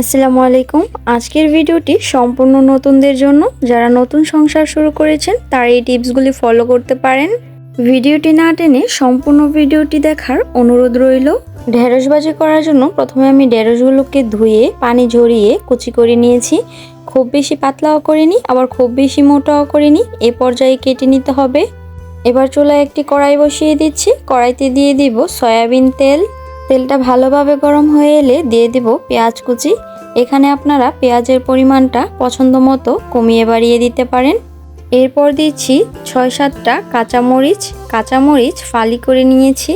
আসসালামু আলাইকুম। আজকের ভিডিওটি সম্পূর্ণ নতুনদের জন্য। যারা নতুন সংসার শুরু করেছেন, তারা এই টিপসগুলি ফলো করতে পারেন। ভিডিওটি না টেনে সম্পূর্ণ ভিডিওটি দেখার অনুরোধ রইল। ঢেঁড়স ভাজি করার জন্য প্রথমে আমি ঢেঁড়সগুলোকে ধুয়ে, পানি ঝরিয়ে কুচি করে নিয়েছি। খুব বেশি পাতলাও করিনি, আবার খুব বেশি মোটাও করিনি। এ পর্যায়ে কেটে নিতে হবে। এবার চুলায় একটি কড়াই বসিয়ে দিচ্ছি। কড়াইতে দিয়ে দিব সয়াবিন তেল। তেলটা ভালোভাবে গরম হয়ে এলে দিয়ে দেব পেঁয়াজ কুচি। এখানে আপনারা পেঁয়াজের পরিমাণটা পছন্দ মতো কমিয়ে বাড়িয়ে দিতে পারেন। এরপর দিচ্ছি ছয় সাতটা কাঁচামরিচ। কাঁচামরিচ ফালি করে নিয়েছি।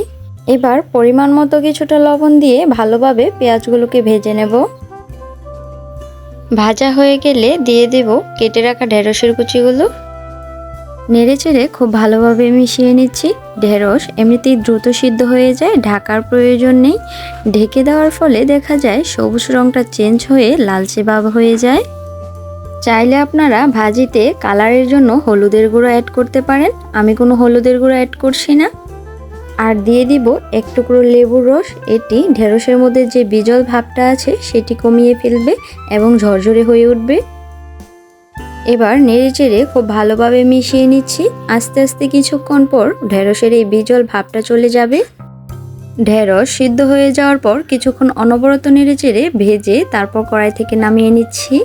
এবার পরিমাণ মতো কিছুটা লবণ দিয়ে ভালোভাবে পেঁয়াজগুলোকে ভেজে নেব। ভাজা হয়ে গেলে দিয়ে দেব কেটে রাখা ঢেঁড়সের কুচিগুলো। নেড়ে চেড়ে খুব ভালোভাবে মিশিয়ে নিচ্ছি। ঢেঁড়স এমনিতেই দ্রুত সিদ্ধ হয়ে যায়, ঢাকার প্রয়োজন নেই। ঢেকে দেওয়ার ফলে দেখা যায় সবুজ রংটা চেঞ্জ হয়ে লালচে ভাব হয়ে যায়। চাইলে আপনারা ভাজিতে কালারের জন্য হলুদের গুঁড়ো অ্যাড করতে পারেন। আমি কোনো হলুদের গুঁড়ো অ্যাড করছি না। আর দিয়ে দিব এক টুকরো লেবুর রস। এটি ঢেঁড়সের মধ্যে যে বিজল ভাবটা আছে, সেটি কমিয়ে ফেলবে এবং ঝরঝরে হয়ে উঠবে। এবার নেড়ে চেড়ে খুব ভালোভাবে মিশিয়ে নিচ্ছি। আস্তে আস্তে কিছুক্ষণ পর ঢেঁড়সের এই বিজল ভাবটা চলে যাবে। ঢেঁড়স সিদ্ধ হয়ে যাওয়ার পর কিছুক্ষণ অনবরত নেড়ে চেড়ে ভেজে তারপর কড়াই থেকে নামিয়ে নিচ্ছি।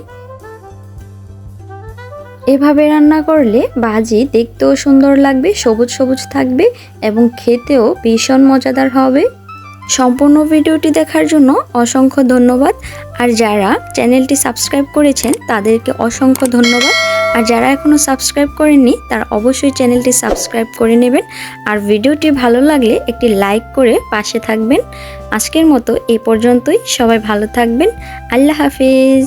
এভাবে রান্না করলে ভাজি দেখতেও সুন্দর লাগবে, সবুজ সবুজ থাকবে এবং খেতেও ভীষণ মজাদার হবে। সম্পূর্ণ ভিডিওটি দেখার জন্য অসংখ্য ধন্যবাদ। আর যারা চ্যানেলটি সাবস্ক্রাইব করেছেন, তাদেরকে অসংখ্য ধন্যবাদ। আর যারা এখনও সাবস্ক্রাইব করেননি, তারা অবশ্যই চ্যানেলটি সাবস্ক্রাইব করে নেবেন। আর ভিডিওটি ভালো লাগলে একটি লাইক করে পাশে থাকবেন। আজকের মতো এ পর্যন্তই। সবাই ভালো থাকবেন। আল্লাহ হাফিজ।